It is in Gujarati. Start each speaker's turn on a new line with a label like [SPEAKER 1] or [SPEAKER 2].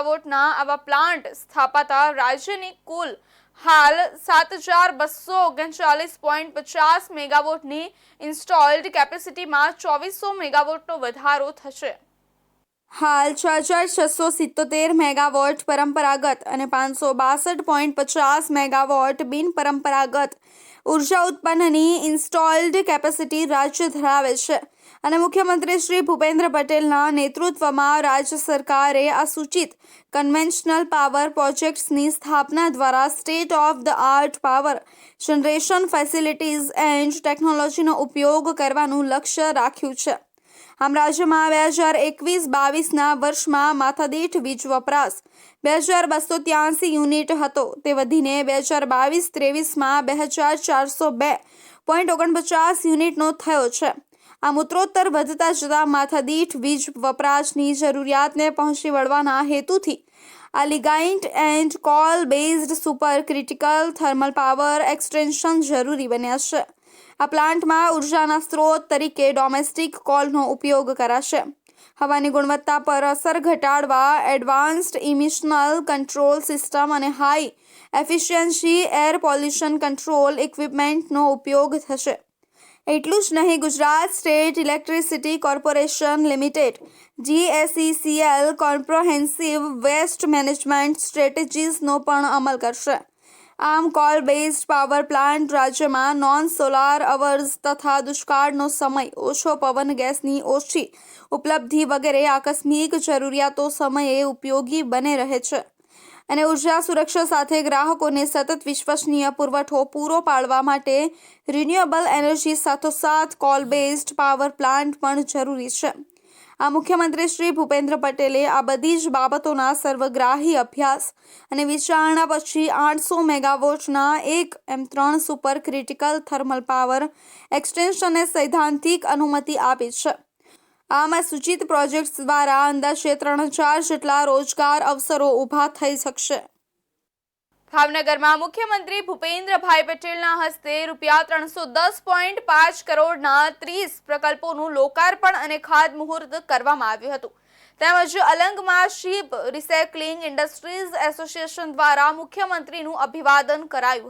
[SPEAKER 1] મેગાવોટના આવા પ્લાન્ટ સ્થાપાતા રાજ્યની કુલ હાલ સાત હજાર બસો ઓગણચાલીસ પોઈન્ટ પચાસ મેગાવોટની ઇન્સ્ટોલ્ડ કેપેસિટીમાં ચોવીસો મેગાવોટનો વધારો થશે. હાલ છ હજાર છસો સિત્તોતેર મેગાવોટ પરંપરાગત અને પાંચસો બાસઠ પોઈન્ટ પચાસ મેગાવોટ બિન પરંપરાગત ઊર્જા ઉત્પન્નની ઇન્સ્ટોલ્ડ કેપેસિટી રાજ્ય ધરાવે છે. અને મુખ્યમંત્રી શ્રી ભૂપેન્દ્ર પટેલના નેતૃત્વમાં રાજ્ય સરકારે આ સૂચિત કન્વેન્શનલ પાવર પ્રોજેક્ટ્સની સ્થાપના દ્વારા state of the art power generation facilities and ટેકનોલોજીનો ઉપયોગ કરવાનું લક્ષ્ય રાખ્યું છે. આમ રાજ્યમાં બે હજાર એકવીસ બાવીસના વર્ષમાં માથાદીઠ વીજ વપરાશ. બે હજાર બસો ત્યાસી યુનિટ હતો. તે વધીને બે હજાર બાવીસ ત્રેવીસમાં બે હજાર ચારસો બે પોઈન્ટ ઓગણપચાસ યુનિટનો થયો છે. આમ ઉત્તરોત્તર વધતા જતા માથાદીઠ વીજ વપરાશની જરૂરિયાતને પહોંચી વળવાના હેતુથી આ lignite and coal based super critical thermal power extension જરૂરી બન્યા છે. આ પ્લાન્ટમાં ઉર્જાના સ્ત્રોત તરીકે ડોમેસ્ટિક કોલનો ઉપયોગ કરાશે. હવાની ગુણવત્તા પર અસર ઘટાડવા એડવાન્સ્ડ ઇમિશનલ કંટ્રોલ સિસ્ટમ અને high efficiency air pollution control ઇક્વિપમેન્ટનો ઉપયોગ થશે. એટલું જ નહીં, Gujarat state electricity corporation limited, GSECL comprehensive waste management સ્ટ્રેટેજીસનો પણ અમલ કરશે. આમ કોલ બેઝડ પાવર પ્લાન્ટ રાજ્યમાં નોન સોલાર અવર્સ તથા દુષ્કાળનો સમય ઓછો પવન ગેસની ઓછી ઉપલબ્ધિ વગેરે આકસ્મિક જરૂરિયાતો સમયે ઉપયોગી બને રહે છે. અને ઊર્જા સુરક્ષા સાથે ગ્રાહકોને સતત વિશ્વસનીય પુરવઠો પૂરો પાડવા માટે રિન્યુએબલ એનર્જી સાથોસાથ કોલ બેઝડ પાવર પ્લાન્ટ પણ જરૂરી છે. આ મુખ્યમંત્રી શ્રી ભૂપેન્દ્ર પટેલે આ બધી જ બાબતોના સર્વગ્રાહી અભ્યાસ અને વિચારણા પછી આઠસો મેગાવોટના એક એમ ત્રણ સુપર ક્રિટિકલ થર્મલ પાવર એક્સટેન્શનને સૈદ્ધાંતિક અનુમતિ આપી છે. આમાં સૂચિત પ્રોજેક્ટ્સ દ્વારા અંદાજે ત્રણ હજાર જેટલા રોજગાર અવસરો ઊભા થઈ શકશે. ભાવનગરમાં મુખ્યમંત્રી ભૂપેન્દ્રભાઈ પટેલના હસ્તે રૂપિયા ત્રણસો દસ પોઈન્ટ પાંચ કરોડના ત્રીસ પ્રકલ્પોનું લોકાર્પણ અને ખાતમુહૂર્ત કરવામાં આવ્યું હતું. તેમજ અલંગમાં શીપ રિસાયકલિંગ ઇન્ડસ્ટ્રીઝ એસોસિએશન દ્વારા મુખ્યમંત્રીનું અભિવાદન કરાયું